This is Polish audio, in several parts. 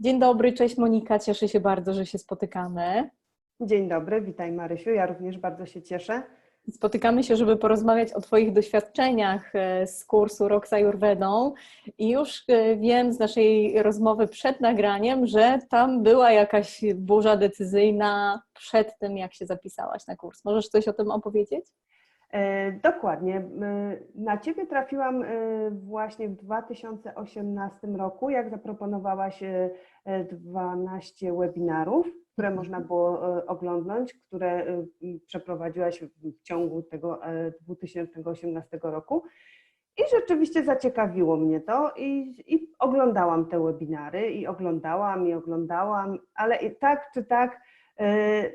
Dzień dobry, cześć Monika, cieszę się bardzo, że się spotykamy. Dzień dobry, witaj Marysiu, ja również bardzo się cieszę. Spotykamy się, żeby porozmawiać o Twoich doświadczeniach e, z kursu Rok z Ayurvedą i już e, wiem z naszej rozmowy przed nagraniem, że tam była jakaś burza decyzyjna przed tym, jak się zapisałaś na kurs. Możesz coś o tym opowiedzieć? E, dokładnie. E, na Ciebie trafiłam e, właśnie w 2018 roku, jak zaproponowałaś 12 webinarów, które można było oglądnąć, które przeprowadziłaś w ciągu tego 2018 roku. I rzeczywiście zaciekawiło mnie to i, i oglądałam te webinary i oglądałam i oglądałam, ale i tak czy tak,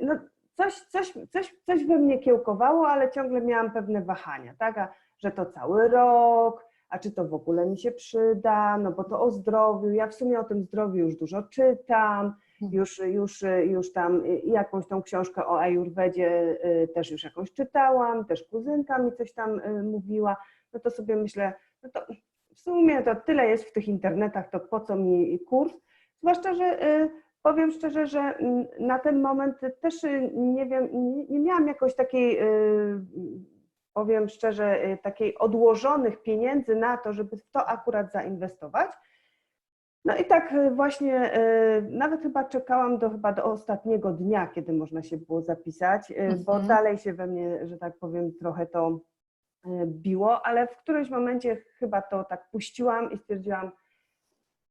no coś, coś, coś, coś we mnie kiełkowało, ale ciągle miałam pewne wahania, tak? A, że to cały rok, a czy to w ogóle mi się przyda, no bo to o zdrowiu, ja w sumie o tym zdrowiu już dużo czytam, mhm. już, już, już tam jakąś tą książkę o Ajurwedzie y, też już jakąś czytałam, też kuzynka mi coś tam y, mówiła, no to sobie myślę, no to w sumie to tyle jest w tych internetach, to po co mi kurs? Zwłaszcza, że y, Powiem szczerze, że mm, na ten moment też y, nie wiem, nie miałam jakoś takiej, y, powiem szczerze, y, takiej odłożonych pieniędzy na to, żeby w to akurat zainwestować. No i tak właśnie, nawet chyba czekałam do chyba do ostatniego dnia, kiedy można się było zapisać, bo mhm. dalej się we mnie, że tak powiem, trochę to biło, ale w którymś momencie chyba to tak puściłam i stwierdziłam,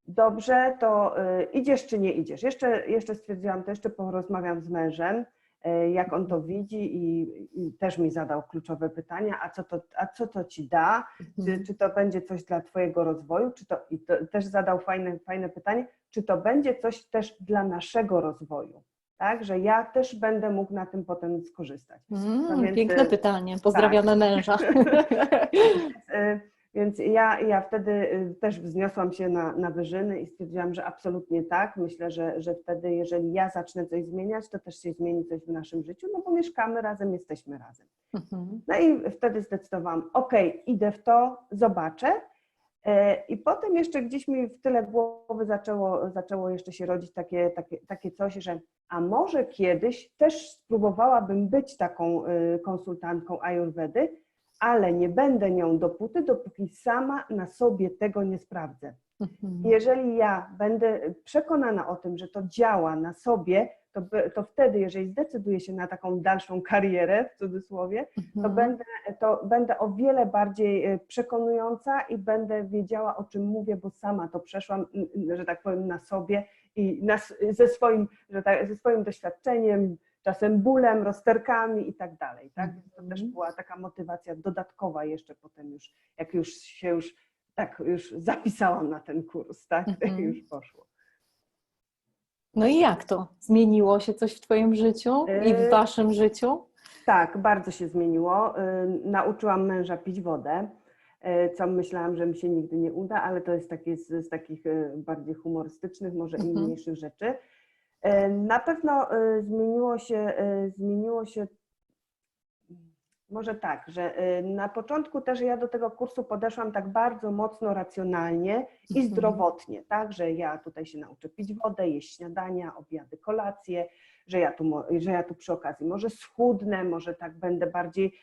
dobrze, to y, idziesz czy nie idziesz? Jeszcze, jeszcze stwierdziłam, to jeszcze porozmawiam z mężem, y, jak on to widzi i, i też mi zadał kluczowe pytania, a co to, a co to ci da? Czy, mhm. czy to będzie coś dla twojego rozwoju? Czy to, I to też zadał fajne, fajne pytanie, czy to będzie coś też dla naszego rozwoju? Tak, że ja też będę mógł na tym potem skorzystać. Mm, no więc, piękne y, pytanie. Pozdrawiamy tak. męża. Więc ja, ja wtedy y, też wzniosłam się na, na wyżyny i stwierdziłam, że absolutnie tak. Myślę, że, że wtedy, jeżeli ja zacznę coś zmieniać, to też się zmieni coś w naszym życiu, no bo mieszkamy razem, jesteśmy razem. Mhm. No i wtedy zdecydowałam, ok, idę w to, zobaczę. E, I potem jeszcze gdzieś mi w tyle głowy zaczęło, zaczęło jeszcze się rodzić takie, takie, takie coś, że a może kiedyś też spróbowałabym być taką y, konsultantką Ayurvedy, ale nie będę nią dopóty, dopóki sama na sobie tego nie sprawdzę. Mhm. Jeżeli ja będę przekonana o tym, że to działa na sobie, to, to wtedy, jeżeli zdecyduję się na taką dalszą karierę, w cudzysłowie, to, mhm. będę, to będę o wiele bardziej e, przekonująca i będę wiedziała, o czym mówię, bo sama to przeszłam, że tak powiem, na sobie i na, ze, swoim, że tak, ze swoim doświadczeniem, czasem bólem, rozterkami i tak dalej. Tak? To też mhm. była taka motywacja dodatkowa jeszcze potem już, jak już się już tak już zapisałam na ten kurs, tak? Mhm. już poszło. No i jak to? Zmieniło się coś w Twoim życiu i w e, Waszym życiu? Tak, bardzo się zmieniło. E, nauczyłam męża pić wodę, e, co myślałam, że mi się nigdy nie uda, ale to jest takie z, z takich bardziej humorystycznych, może i mhm. mniejszych rzeczy. E, na pewno e, zmieniło się, e, zmieniło się może tak, że na początku też ja do tego kursu podeszłam tak bardzo mocno racjonalnie i mhm. zdrowotnie, tak, że ja tutaj się nauczę pić wodę, jeść śniadania, obiady, kolacje, że ja tu, że ja tu przy okazji może schudnę, może tak będę bardziej,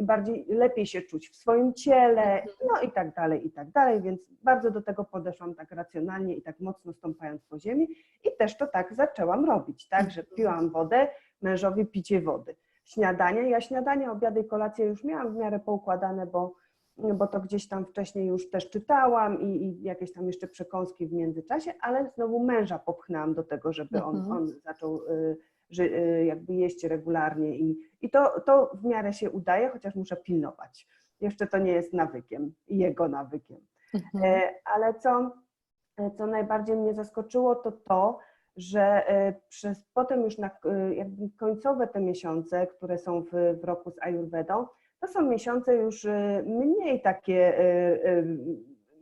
bardziej, lepiej się czuć w swoim ciele, mhm. no i tak dalej, i tak dalej, więc bardzo do tego podeszłam tak racjonalnie i tak mocno stąpając po ziemi i też to tak zaczęłam robić, tak, że mhm. piłam wodę, mężowi picie wody. Śniadanie, ja śniadanie, obiady i kolacje już miałam w miarę poukładane, bo bo to gdzieś tam wcześniej już też czytałam i, i, jakieś tam jeszcze przekąski w międzyczasie, ale znowu męża popchnęłam do tego, żeby on, mhm. on zaczął y, że, y, jakby jeść regularnie i, i to, to w miarę się udaje, chociaż muszę pilnować. Jeszcze to nie jest nawykiem, jego nawykiem. Mhm. E, ale co, co najbardziej mnie zaskoczyło, to to, że e, przez potem już na jakby końcowe te miesiące, które są w, w roku z Ayurvedą, to są miesiące już y, mniej takie y, y,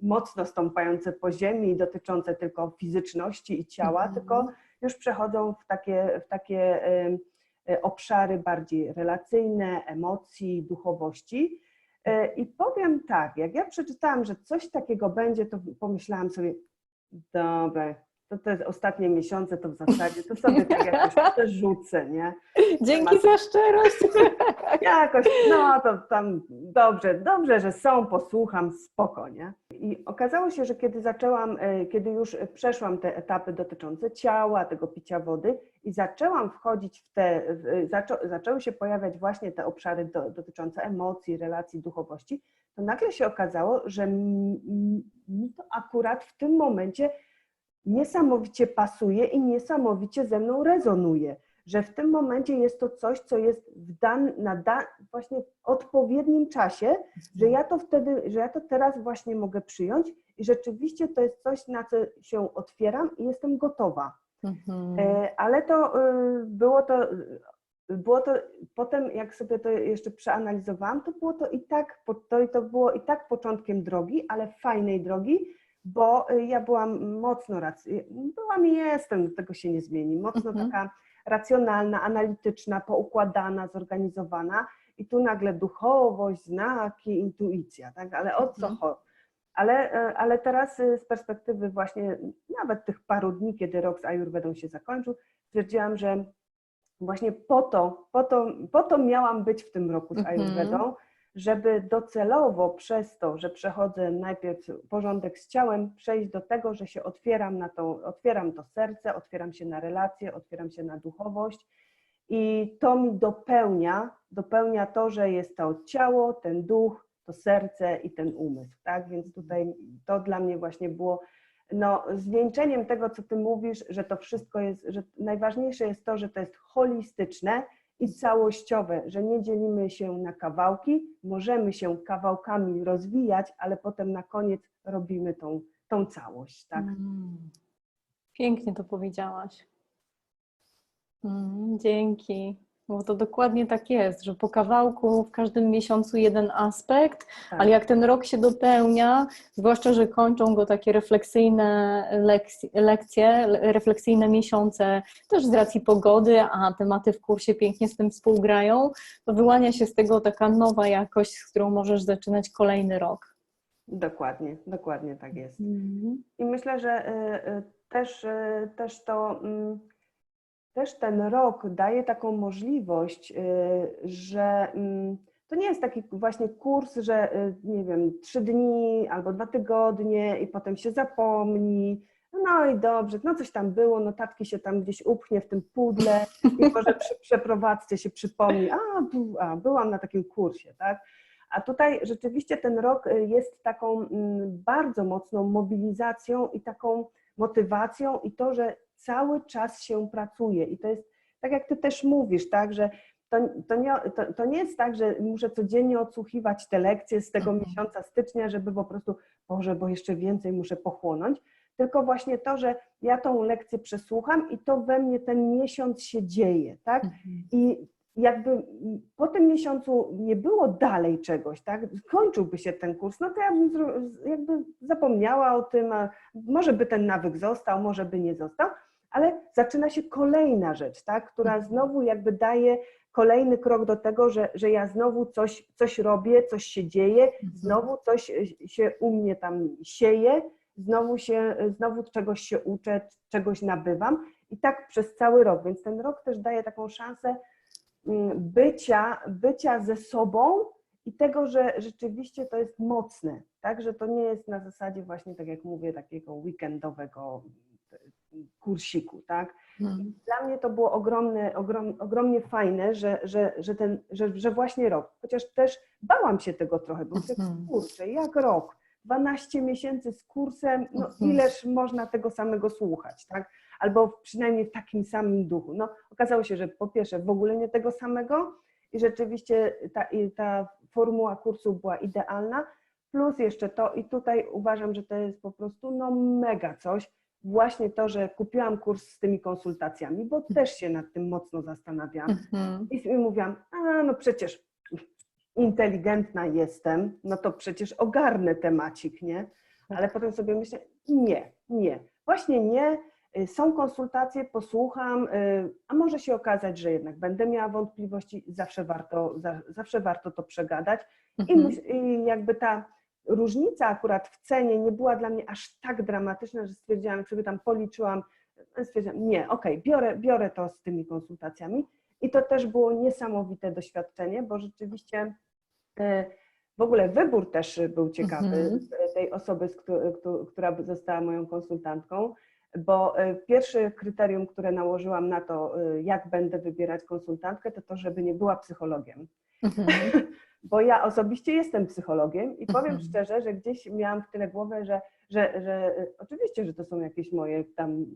mocno stąpające po ziemi, dotyczące tylko fizyczności i ciała, mm -hmm. tylko już przechodzą w takie, w takie obszary bardziej relacyjne, emocji, duchowości. I powiem tak, jak ja przeczytałam, że coś takiego będzie, to pomyślałam sobie, dobra, to te ostatnie miesiące to w zasadzie to sobie tak jakoś przerzucę, nie? Dzięki za szczerość. Jakoś, no to tam dobrze, dobrze, że są, posłucham, spoko, nie? I okazało się, że kiedy zaczęłam, e, kiedy już przeszłam te etapy dotyczące ciała, tego picia wody i zaczęłam wchodzić w te, w, zaczą, zaczęły się pojawiać właśnie te obszary do, dotyczące emocji, relacji, duchowości, to nagle się okazało, że mi to akurat w tym momencie niesamowicie pasuje i niesamowicie ze mną rezonuje że w tym momencie jest to coś, co jest w dan, na da, właśnie w odpowiednim czasie, że ja to wtedy, że ja to teraz właśnie mogę przyjąć i rzeczywiście to jest coś, na co się otwieram i jestem gotowa. Mhm. E, ale to y, było to, było to potem, jak sobie to jeszcze przeanalizowałam, to było to i tak, to, to było i tak początkiem drogi, ale fajnej drogi, bo y, ja byłam mocno, byłam i jestem, tego się nie zmieni, mocno mhm. taka racjonalna, analityczna, poukładana, zorganizowana i tu nagle duchowość, znaki, intuicja, tak? Ale o co mhm. chodzi? Ale, e, ale teraz e, z perspektywy właśnie nawet tych paru dni, kiedy rok z Ayurvedą się zakończył, stwierdziłam, że właśnie po to, po to, po to miałam być w tym roku z mhm. Ayurvedą, żeby docelowo przez to, że przechodzę najpierw porządek z ciałem, przejść do tego, że się otwieram na to, otwieram to serce, otwieram się na relacje, otwieram się na duchowość i to mi dopełnia, dopełnia to, że jest to ciało, ten duch, to serce i ten umysł, tak? Więc tutaj to dla mnie właśnie było no, zwieńczeniem tego, co ty mówisz, że to wszystko jest, że najważniejsze jest to, że to jest holistyczne, i całościowe, że nie dzielimy się na kawałki, możemy się kawałkami rozwijać, ale potem na koniec robimy tą, tą całość. Tak? Mm. Pięknie to powiedziałaś. Mm, dzięki. Bo to dokładnie tak jest, że po kawałku w każdym miesiącu jeden aspekt, tak. ale jak ten rok się dopełnia, zwłaszcza, że kończą go takie refleksyjne lekcje, lekcje, refleksyjne miesiące, też z racji pogody, a tematy w kursie pięknie z tym współgrają, to wyłania się z tego taka nowa jakość, z którą możesz zaczynać kolejny rok. Dokładnie, dokładnie tak jest. Mhm. I myślę, że y, y, też, y, też to mm, też ten rok daje taką możliwość, y, że mm, to nie jest taki właśnie kurs, że y, nie wiem, trzy dni albo dwa tygodnie i potem się zapomni. No i dobrze, no coś tam było, notatki się tam gdzieś upchnie w tym pudle i może przy przeprowadzce się przypomni, a, a byłam na takim kursie, tak? A tutaj rzeczywiście ten rok y, jest taką mm, bardzo mocną mobilizacją i taką motywacją i to, że cały czas się pracuje i to jest, tak jak Ty też mówisz, tak, że to, to, nie, to, to nie jest tak, że muszę codziennie odsłuchiwać te lekcje z tego mhm. miesiąca stycznia, żeby po prostu, Boże, bo jeszcze więcej muszę pochłonąć, tylko właśnie to, że ja tą lekcję przesłucham i to we mnie ten miesiąc się dzieje, tak? Mhm. I jakby po tym miesiącu nie było dalej czegoś, tak? Skończyłby się ten kurs, no to ja bym jakby zapomniała o tym, a może by ten nawyk został, może by nie został, ale zaczyna się kolejna rzecz, tak? która mhm. znowu jakby daje kolejny krok do tego, że, że ja znowu coś, coś robię, coś się dzieje, mhm. znowu coś się u mnie tam sieje, znowu, się, znowu czegoś się uczę, czegoś nabywam i tak przez cały rok, więc ten rok też daje taką szansę mm, bycia, bycia ze sobą i tego, że rzeczywiście to jest mocne, tak, że to nie jest na zasadzie właśnie, tak jak mówię, takiego weekendowego kursiku, tak? Hmm. Dla mnie to było ogromne, ogrom, ogromnie fajne, że, że, że, ten, że, że właśnie rok, chociaż też bałam się tego trochę, bo hmm. kurczę, jak rok, 12 miesięcy z kursem, no hmm. ileż można tego samego słuchać, tak? Albo przynajmniej w takim samym duchu. No, okazało się, że po pierwsze w ogóle nie tego samego i rzeczywiście ta, ta formuła kursu była idealna, plus jeszcze to i tutaj uważam, że to jest po prostu no mega coś, właśnie to, że kupiłam kurs z tymi konsultacjami, bo też się nad tym mocno zastanawiam. Mhm. I mówiłam, a no przecież inteligentna jestem, no to przecież ogarnę temacik, nie? Ale potem sobie myślę, nie, nie, właśnie nie. Są konsultacje, posłucham, y, a może się okazać, że jednak będę miała wątpliwości, zawsze warto, zawsze warto to przegadać. Mhm. I jakby ta różnica akurat w cenie nie była dla mnie aż tak dramatyczna, że stwierdziłam, sobie tam policzyłam, stwierdziłam, nie, okej, biorę, biorę to z tymi konsultacjami. I to też było niesamowite doświadczenie, bo rzeczywiście e, w ogóle wybór też był ciekawy Mhm. tej osoby, która została moją konsultantką, bo e, pierwsze kryterium, które nałożyłam na to, e, jak będę wybierać konsultantkę, to to, żeby nie była psychologiem. Mhm. Bo ja osobiście jestem psychologiem i powiem Mhm. szczerze, że gdzieś miałam w tyle głowę, że, że, że e, oczywiście, że to są jakieś moje tam,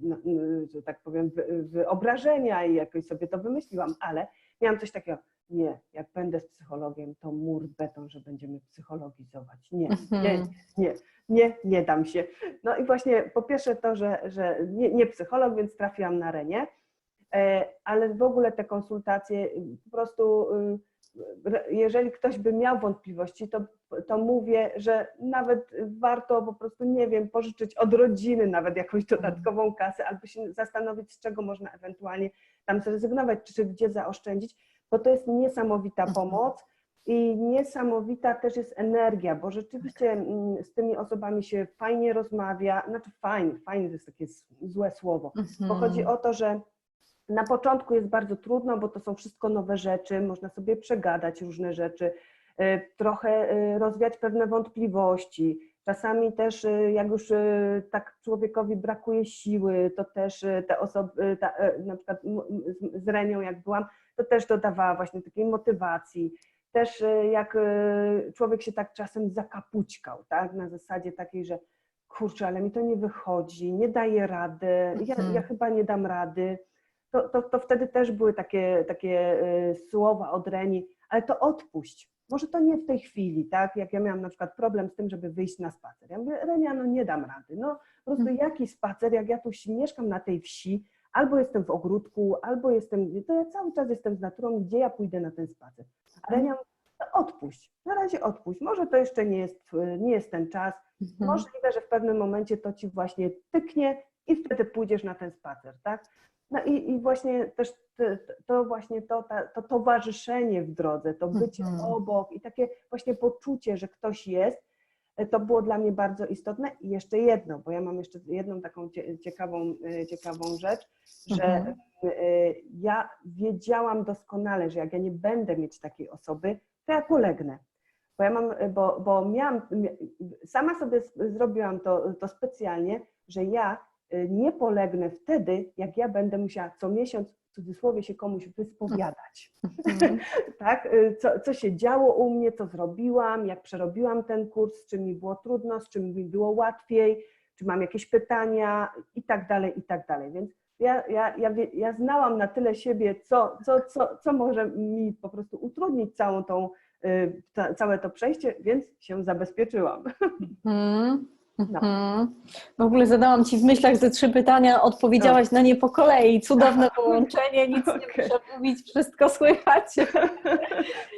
że tak powiem, wy- wyobrażenia i jakoś sobie to wymyśliłam, ale miałam coś takiego, nie, jak będę z psychologiem, to mur beton, że będziemy psychologizować. Nie, nie, Mhm. nie, nie, nie dam się. No i właśnie po pierwsze to, że, że nie, nie psycholog, więc trafiłam na Renię, e, ale w ogóle te konsultacje po prostu, y, jeżeli ktoś by miał wątpliwości, to, to mówię, że nawet warto po prostu, nie wiem, pożyczyć od rodziny nawet jakąś dodatkową kasę, albo się zastanowić, z czego można ewentualnie tam zrezygnować, czy, czy gdzie zaoszczędzić, bo to jest niesamowita Mhm. pomoc. I niesamowita też jest energia, bo rzeczywiście mm, z tymi osobami się fajnie rozmawia, znaczy fajnie, fajnie to jest takie złe słowo, bo chodzi Mhm. o to, że na początku jest bardzo trudno, bo to są wszystko nowe rzeczy, można sobie przegadać różne rzeczy, y, trochę y, rozwiać pewne wątpliwości. Czasami też, y, jak już tak człowiekowi brakuje siły, to też te osoby, ta, na przykład z- Renią jak byłam, to też dodawała właśnie takiej motywacji. Też jak człowiek się tak czasem zakapućkał, tak, na zasadzie takiej, że kurczę, ale mi to nie wychodzi, nie daję rady, ja, Mhm. ja chyba nie dam rady, to, to, to wtedy też były takie, takie y, słowa od Reni, ale to odpuść. Może to nie w tej chwili, tak? Jak ja miałam na przykład problem z tym, żeby wyjść na spacer. Ja mówię, Renia, no nie dam rady. No po prostu Mhm. jaki spacer, jak ja tu mieszkam na tej wsi, albo jestem w ogródku, albo jestem, to ja cały czas jestem z naturą, gdzie ja pójdę na ten spacer. A Renia mówi, no odpuść, na razie odpuść. Może to jeszcze nie jest, y, nie jest ten czas, Mhm. Możliwe, że w pewnym momencie to ci właśnie tyknie i wtedy pójdziesz na ten spacer, tak? No i, i właśnie też to, właśnie to, to towarzyszenie w drodze, to bycie Mhm. obok i takie właśnie poczucie, że ktoś jest, e, to było dla mnie bardzo istotne. I jeszcze jedno, bo ja mam jeszcze jedną taką cie- ciekawą, e, ciekawą rzecz, że Mhm. e, ja wiedziałam doskonale, że jak ja nie będę mieć takiej osoby, to ja polegnę. Bo ja mam, bo, bo miałam, sama sobie zrobiłam to, to specjalnie, że ja nie polegnę wtedy, jak ja będę musiała co miesiąc w cudzysłowie się komuś wyspowiadać. Mhm. Tak? Y, Co, co się działo u mnie, co zrobiłam, jak przerobiłam ten kurs, z czym mi było trudno, z czym mi było łatwiej, czy mam jakieś pytania i tak dalej, i tak dalej. Więc ja, ja, ja, ja znałam na tyle siebie, co, co, co, co może mi po prostu utrudnić całą tą, y, ca, całe to przejście, więc się zabezpieczyłam. Mhm. No. Mhm. W ogóle zadałam Ci w myślach ze trzy pytania, odpowiedziałaś na nie po kolei. Cudowne połączenie, nic nie Okej. muszę mówić, wszystko słychać.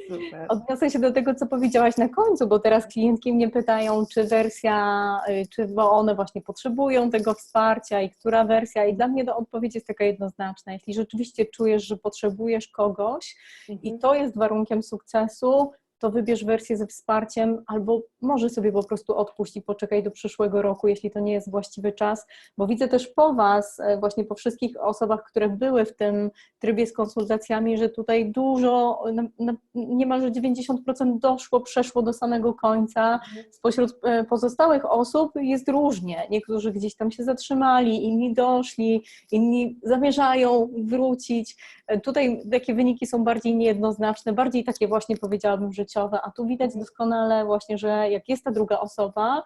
Super. Odniosę się do tego, co powiedziałaś na końcu, bo teraz klientki mnie pytają, czy wersja, y, czy bo one właśnie potrzebują tego wsparcia i która wersja. I dla mnie to odpowiedź jest taka jednoznaczna. Jeśli rzeczywiście czujesz, że potrzebujesz kogoś i to jest warunkiem sukcesu, to wybierz wersję ze wsparciem, albo może sobie po prostu odpuść i poczekaj do przyszłego roku, jeśli to nie jest właściwy czas, bo widzę też po Was, e, właśnie po wszystkich osobach, które były w tym trybie z konsultacjami, że tutaj dużo, na, na, niemalże 90% doszło, przeszło do samego końca. Spośród e, pozostałych osób jest różnie. Niektórzy gdzieś tam się zatrzymali, inni doszli, inni zamierzają wrócić. E, Tutaj takie wyniki są bardziej niejednoznaczne, bardziej takie właśnie powiedziałabym życiowe, a tu widać doskonale właśnie, że jak jest ta druga osoba,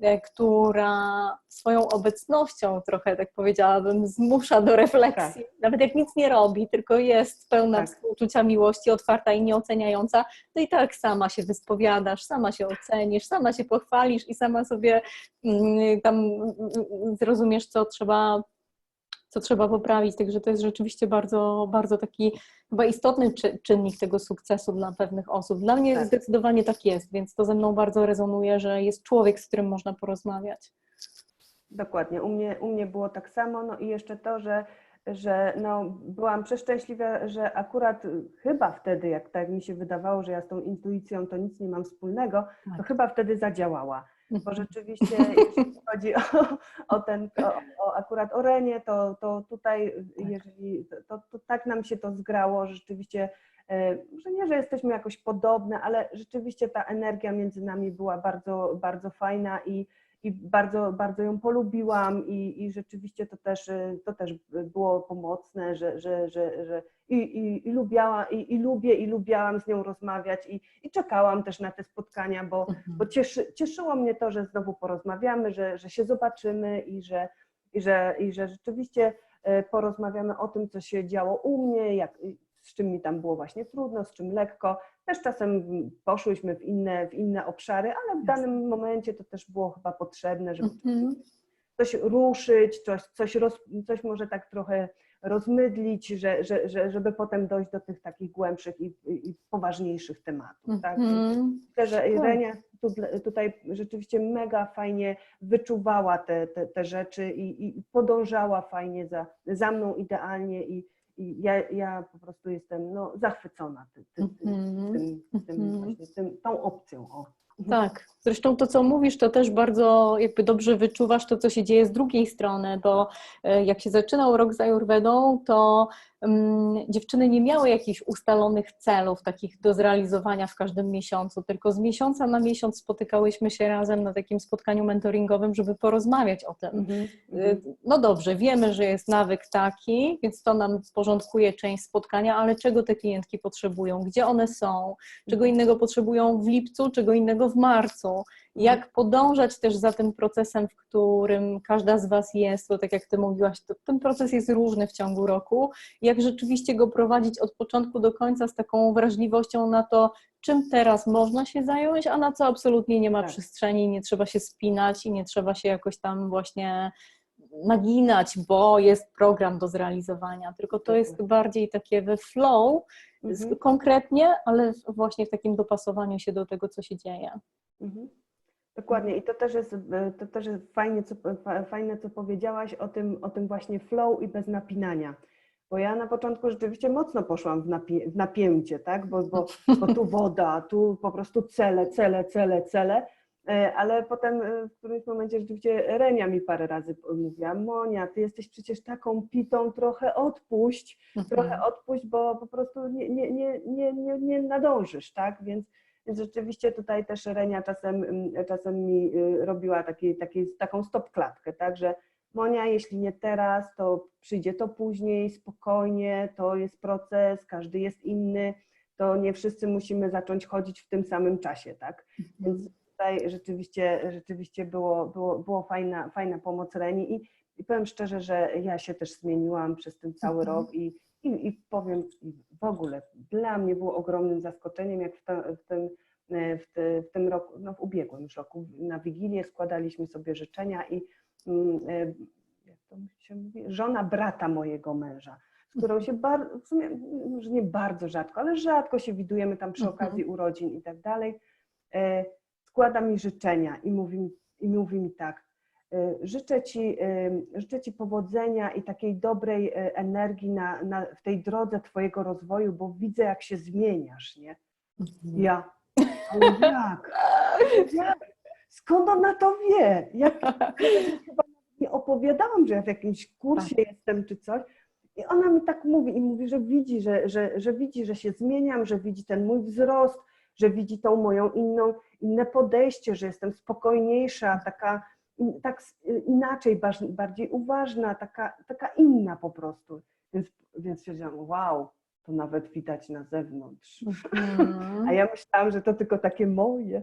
e, która swoją obecnością trochę, tak powiedziałabym, zmusza do refleksji. Nawet jak nic nie robi, tylko jest pełna Tak. współczucia miłości, otwarta i nieoceniająca, to i tak sama się wyspowiadasz, sama się ocenisz, sama się pochwalisz i sama sobie mm, tam mm, mm, zrozumiesz, co trzeba co trzeba poprawić. Także to jest rzeczywiście bardzo, bardzo taki chyba istotny czy, czynnik tego sukcesu dla pewnych osób. Dla mnie Tak. zdecydowanie tak jest, więc to ze mną bardzo rezonuje, że jest człowiek, z którym można porozmawiać. Dokładnie, u mnie, u mnie było tak samo, no i jeszcze to, że że no, byłam przeszczęśliwa, że akurat chyba wtedy, jak tak mi się wydawało, że ja z tą intuicją to nic nie mam wspólnego, to Tak. chyba wtedy zadziałała. Bo rzeczywiście, jeśli chodzi o, o ten, o, o akurat o Renię, to, to tutaj, jeżeli, to, to tak nam się to zgrało, rzeczywiście, e, że nie, że jesteśmy jakoś podobne, ale rzeczywiście ta energia między nami była bardzo, bardzo fajna i, i bardzo, bardzo ją polubiłam i, i rzeczywiście to też, e, to też było pomocne, że, że, że, że i, i, i, lubiała, i, i lubię i lubiałam z nią rozmawiać i, i czekałam też na te spotkania, bo, Mhm. bo cieszy, cieszyło mnie to, że znowu porozmawiamy, że, że się zobaczymy i że, i, że, i że rzeczywiście e, porozmawiamy o tym, co się działo u mnie, jak, z czym mi tam było właśnie trudno, z czym lekko. Też czasem poszłyśmy w inne, w inne obszary, ale w danym momencie to też było chyba potrzebne, żeby Mhm. coś ruszyć, coś, coś, roz, coś może tak trochę rozmydlić, że, że, że, żeby potem dojść do tych takich głębszych i, i poważniejszych tematów. Mhm. Myślę, że Tak. Renia tu- tutaj rzeczywiście mega fajnie wyczuwała te, te, te rzeczy i, i podążała fajnie za, za mną idealnie i, i ja, ja po prostu jestem no, zachwycona ty, ty, ty, Mhm. tym, tym, Mhm. właśnie, tym, tą opcją. O. Tak, zresztą to, co mówisz, to też bardzo jakby dobrze wyczuwasz to, co się dzieje z drugiej strony, bo e, jak się zaczynał rok z Ayurvedą, to um, dziewczyny nie miały jakichś ustalonych celów, takich do zrealizowania w każdym miesiącu, tylko z miesiąca na miesiąc spotykałyśmy się razem na takim spotkaniu mentoringowym, żeby porozmawiać o tym. Mhm. Y, No dobrze, wiemy, że jest nawyk taki, więc to nam porządkuje część spotkania, ale czego te klientki potrzebują, gdzie one są, czego innego potrzebują w lipcu, czego innego w marcu, jak podążać też za tym procesem, w którym każda z Was jest, bo tak jak Ty mówiłaś, to ten proces jest różny w ciągu roku, jak rzeczywiście go prowadzić od początku do końca z taką wrażliwością na to, czym teraz można się zająć, a na co absolutnie nie ma Tak. przestrzeni, nie trzeba się spinać i nie trzeba się jakoś tam właśnie naginać, bo jest program do zrealizowania, tylko to jest bardziej takie we flow, Mhm. konkretnie, ale właśnie w takim dopasowaniu się do tego, co się dzieje. Mhm. Dokładnie i to też jest, e, to też jest fajnie, co, fa- fajne, co powiedziałaś o tym, o tym właśnie flow i bez napinania. Bo ja na początku rzeczywiście mocno poszłam w, napi- w napięcie, tak? Bo, bo, bo tu woda, tu po prostu cele, cele, cele, cele. E, Ale potem e, w którymś momencie rzeczywiście Renia mi parę razy mówiła, Monia, ty jesteś przecież taką pitą, trochę odpuść, trochę odpuść, bo po prostu nie, nie, nie, nie, nie, nie nadążysz, tak? Więc, więc rzeczywiście tutaj też Renia czasem, mm, czasem mi y, robiła taki, taki, taką stop klatkę, tak? Że Monia, jeśli nie teraz, to przyjdzie to później, spokojnie, to jest proces, każdy jest inny, to nie wszyscy musimy zacząć chodzić w tym samym czasie, tak? Więc tutaj rzeczywiście, rzeczywiście było, było, było fajna, fajna pomoc Reni i, i powiem szczerze, że ja się też zmieniłam przez ten cały Mhm. rok i, i, i powiem w ogóle, dla mnie było ogromnym zaskoczeniem, jak w, to, w, tym, e, w, ty, w tym roku, no w ubiegłym już roku, na Wigilię składaliśmy sobie życzenia i mm, e, jak to się mówi, żona brata mojego męża, z którą się bardzo, w sumie może nie bardzo rzadko, ale rzadko się widujemy tam przy Mhm. okazji urodzin i tak dalej, e, składa mi życzenia i mówi, mi- i mówi mi tak, życzę ci, e, życzę ci powodzenia i takiej dobrej e, energii na, na, w tej drodze twojego rozwoju, bo widzę jak się zmieniasz, nie? Mhm. Ja, ale jak? jak? Skąd ona to wie? Jak, chyba nie opowiadałam, że ja w jakimś kursie jestem czy coś. I ona mi tak mówi i mówi, że widzi, że, że, że widzi, że się zmieniam, że widzi ten mój wzrost, że widzi tą moją inną, inne podejście, że jestem spokojniejsza, taka in- tak s- inaczej, bardziej uważna, taka, taka inna po prostu. Więc, więc stwierdziłam, wow, to nawet widać na zewnątrz. Mhm. A ja myślałam, że to tylko takie moje.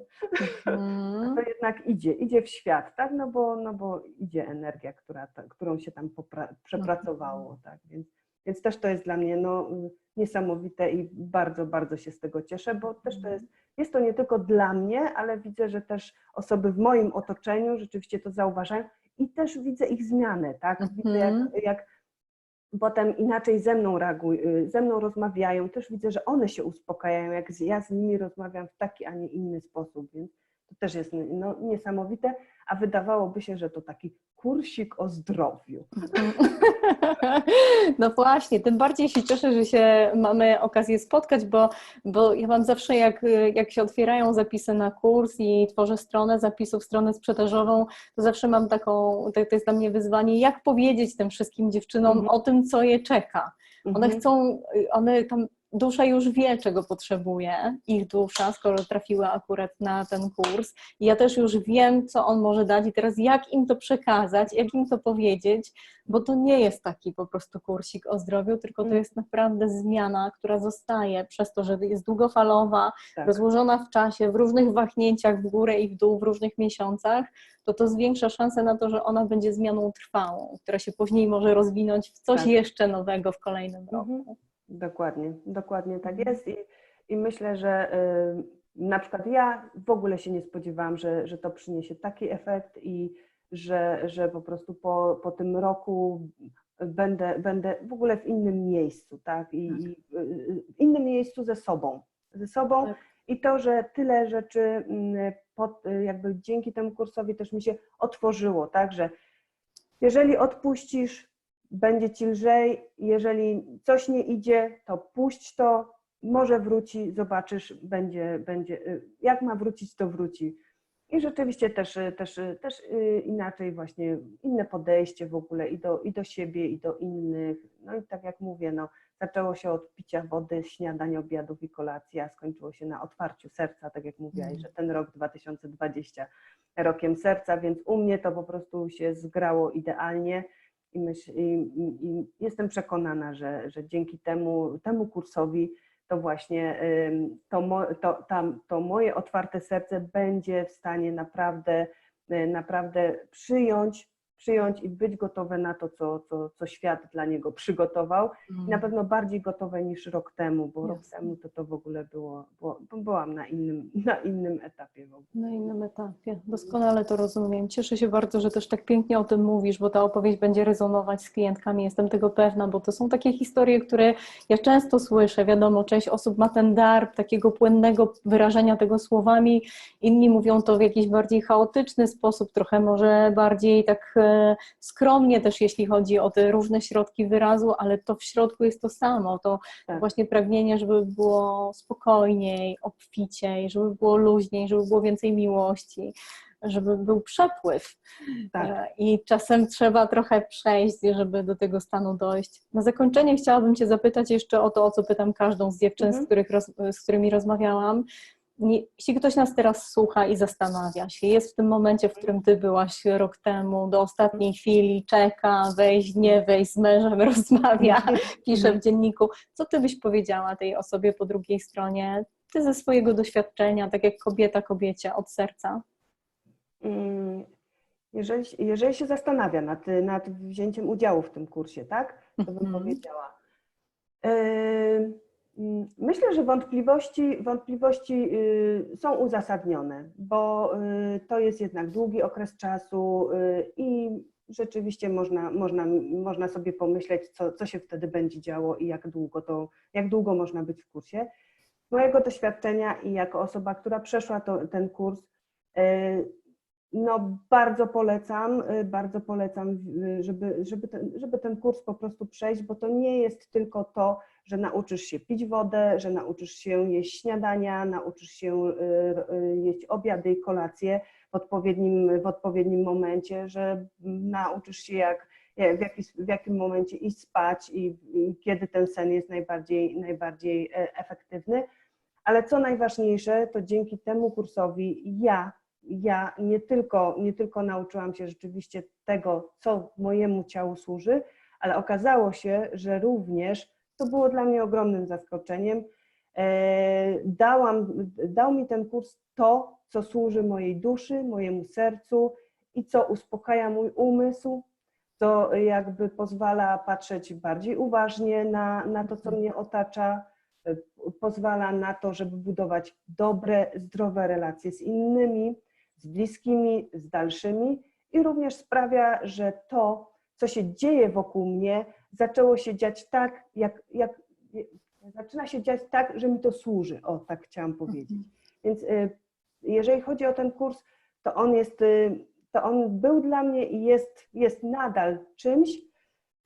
Mhm. To jednak idzie, idzie w świat, tak? No bo, no bo idzie energia, która, ta, którą się tam przepracowało, tak? Więc, więc też to jest dla mnie no, niesamowite i bardzo, bardzo się z tego cieszę, bo też to jest, jest to nie tylko dla mnie, ale widzę, że też osoby w moim otoczeniu rzeczywiście to zauważają i też widzę ich zmianę, tak? Widzę jak, Mhm. jak potem inaczej ze mną reagują, ze mną rozmawiają, też widzę, że one się uspokajają, jak ja z nimi rozmawiam w taki, a nie inny sposób, więc, To też jest no, niesamowite, a wydawałoby się, że to taki kursik o zdrowiu. No właśnie, tym bardziej się cieszę, że się mamy okazję spotkać, bo, bo ja mam zawsze, jak, jak się otwierają zapisy na kurs i tworzę stronę zapisów, stronę sprzedażową, to zawsze mam taką, to, to jest dla mnie wyzwanie, jak powiedzieć tym wszystkim dziewczynom Mhm. o tym, co je czeka. One Mhm. chcą, one tam, dusza już wie, czego potrzebuje, ich dusza, skoro trafiła akurat na ten kurs. I ja też już wiem, co on może dać i teraz jak im to przekazać, jak im to powiedzieć, bo to nie jest taki po prostu kursik o zdrowiu, tylko to Mm. jest naprawdę zmiana, która zostaje przez to, że jest długofalowa, Tak. rozłożona w czasie, w różnych wahnięciach w górę i w dół, w różnych miesiącach, to to zwiększa szansę na to, że ona będzie zmianą trwałą, która się później może rozwinąć w coś Tak. jeszcze nowego w kolejnym roku. Mhm. Dokładnie, dokładnie tak Mhm. jest i, i myślę, że y, na przykład ja w ogóle się nie spodziewałam, że, że to przyniesie taki efekt i że, że po prostu po, po tym roku będę, będę w ogóle w innym miejscu, tak? I, Tak. i y, w innym miejscu ze sobą. Ze sobą Tak. i to, że tyle rzeczy mm, pod, jakby dzięki temu kursowi też mi się otworzyło, tak? Że jeżeli odpuścisz, będzie ci lżej, jeżeli coś nie idzie, to puść to, może wróci, zobaczysz, będzie, będzie, y, jak ma wrócić, to wróci. I rzeczywiście też, y, też, y, też inaczej właśnie, inne podejście w ogóle i do, i do siebie, i do innych. No i tak jak mówię, no, zaczęło się od picia wody, śniadań, obiadów i kolacji, a skończyło się na otwarciu serca, tak jak mówiłaś, Mm. że ten rok 2020 rokiem serca, więc u mnie to po prostu się zgrało idealnie i, myśl, i, i, jestem przekonana, że, że dzięki temu, temu kursowi to właśnie to, mo, to, tam, to moje otwarte serce będzie w stanie naprawdę, y, naprawdę przyjąć, przyjąć i być gotowe na to, co, co, co świat dla niego przygotował. I na pewno bardziej gotowe niż rok temu, bo rok Jasne. temu to to w ogóle było, było byłam na innym, na innym etapie w ogóle. Na innym etapie. Doskonale to rozumiem. Cieszę się bardzo, że też tak pięknie o tym mówisz, bo ta opowieść będzie rezonować z klientkami. Jestem tego pewna, bo to są takie historie, które ja często słyszę. Wiadomo, część osób ma ten dar takiego płynnego wyrażenia tego słowami, inni mówią to w jakiś bardziej chaotyczny sposób, trochę może bardziej tak e, skromnie też, jeśli chodzi o te różne środki wyrazu, ale to w środku jest to samo. To Tak. właśnie pragnienie, żeby było spokojniej, obficiej, żeby było luźniej, żeby było więcej miłości, żeby był przepływ. Tak. E, I czasem trzeba trochę przejść, żeby do tego stanu dojść. Na zakończenie chciałabym Cię zapytać jeszcze o to, o co pytam każdą z dziewczyn, z, Mhm. roz, z którymi rozmawiałam. Nie- Jeśli ktoś nas teraz słucha i zastanawia się, jest w tym momencie, w którym Ty byłaś rok temu, do ostatniej chwili czeka, wejść, nie wejść, z mężem rozmawia, pisze w dzienniku, co Ty byś powiedziała tej osobie po drugiej stronie? Ty ze swojego doświadczenia, tak jak kobieta kobiecie, od serca. Mm, Jeżeli, jeżeli się zastanawia nad, nad wzięciem udziału w tym kursie, tak? To bym Mhm. powiedziała. Ym, mm, Myślę, że wątpliwości, wątpliwości y, są uzasadnione, bo y, to jest jednak długi okres czasu y, i rzeczywiście można, można, można sobie pomyśleć, co, co się wtedy będzie działo i jak długo, to, jak długo można być w kursie. Z mojego doświadczenia i jako osoba, która przeszła to, ten kurs, no bardzo polecam, y, bardzo polecam, y, żeby, żeby, ten, żeby ten kurs po prostu przejść, bo to nie jest tylko to, że nauczysz się pić wodę, że nauczysz się jeść śniadania, nauczysz się y, jeść obiady i kolacje w odpowiednim, w odpowiednim momencie, że nauczysz się jak, jak- w, jaki, w jakim momencie iść spać i, i kiedy ten sen jest najbardziej, najbardziej e, efektywny. Ale co najważniejsze, to dzięki temu kursowi ja ja nie tylko, nie tylko nauczyłam się rzeczywiście tego, co mojemu ciału służy, ale okazało się, że również to było dla mnie ogromnym zaskoczeniem. e, Dałam, dał mi ten kurs to, co służy mojej duszy, mojemu sercu i co uspokaja mój umysł, co jakby pozwala patrzeć bardziej uważnie na, na to, co mnie otacza, e, pozwala na to, żeby budować dobre, zdrowe relacje z innymi, z bliskimi, z dalszymi i również sprawia, że to, co się dzieje wokół mnie, zaczęło się dziać tak, jak, jak zaczyna się dziać tak, że mi to służy. O, tak chciałam powiedzieć. Więc y, jeżeli chodzi o ten kurs, to on jest, y, to on był dla mnie i jest, jest nadal czymś,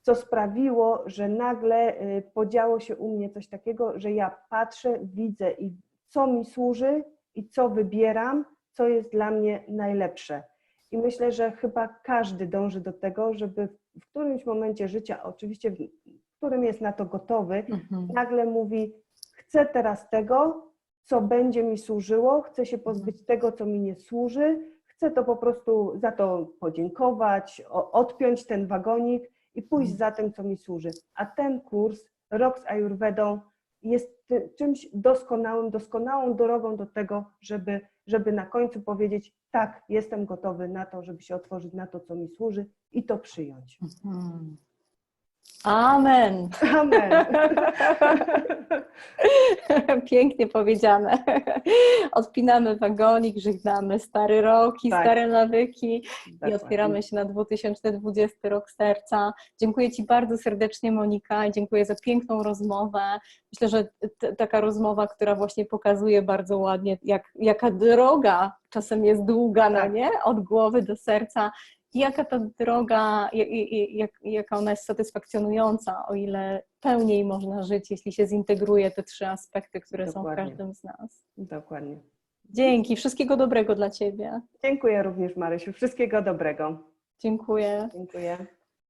co sprawiło, że nagle y, podziało się u mnie coś takiego, że ja patrzę, widzę i co mi służy i co wybieram, co jest dla mnie najlepsze. I myślę, że chyba każdy dąży do tego, żeby w którymś momencie życia, oczywiście w którym jest na to gotowy, Mhm. nagle mówi: Chcę teraz tego, co będzie mi służyło, chcę się pozbyć tego, co mi nie służy, chcę to po prostu za to podziękować, odpiąć ten wagonik i pójść za tym, co mi służy. A ten kurs, Rok z Ayurvedą, jest czymś doskonałym, doskonałą drogą do tego, żeby, żeby na końcu powiedzieć: Tak, jestem gotowy na to, żeby się otworzyć na to, co mi służy i to przyjąć. Mhm. Amen. Amen. Pięknie powiedziane. Odpinamy wagonik, żegnamy stary rok i Tak. stare nawyki i otwieramy się na 2020 rok serca. Dziękuję Ci bardzo serdecznie, Monika, i dziękuję za piękną rozmowę. Myślę, że t- taka rozmowa, która właśnie pokazuje bardzo ładnie, jak, jaka droga czasem jest długa, no Tak. nie? Od głowy do serca. Jaka ta droga, jak, jaka ona jest satysfakcjonująca, o ile pełniej można żyć, jeśli się zintegruje te trzy aspekty, które są w Dokładnie. każdym z nas. Dokładnie. Dzięki, wszystkiego dobrego dla Ciebie. Dziękuję również, Marysiu. Wszystkiego dobrego. Dziękuję. Dziękuję.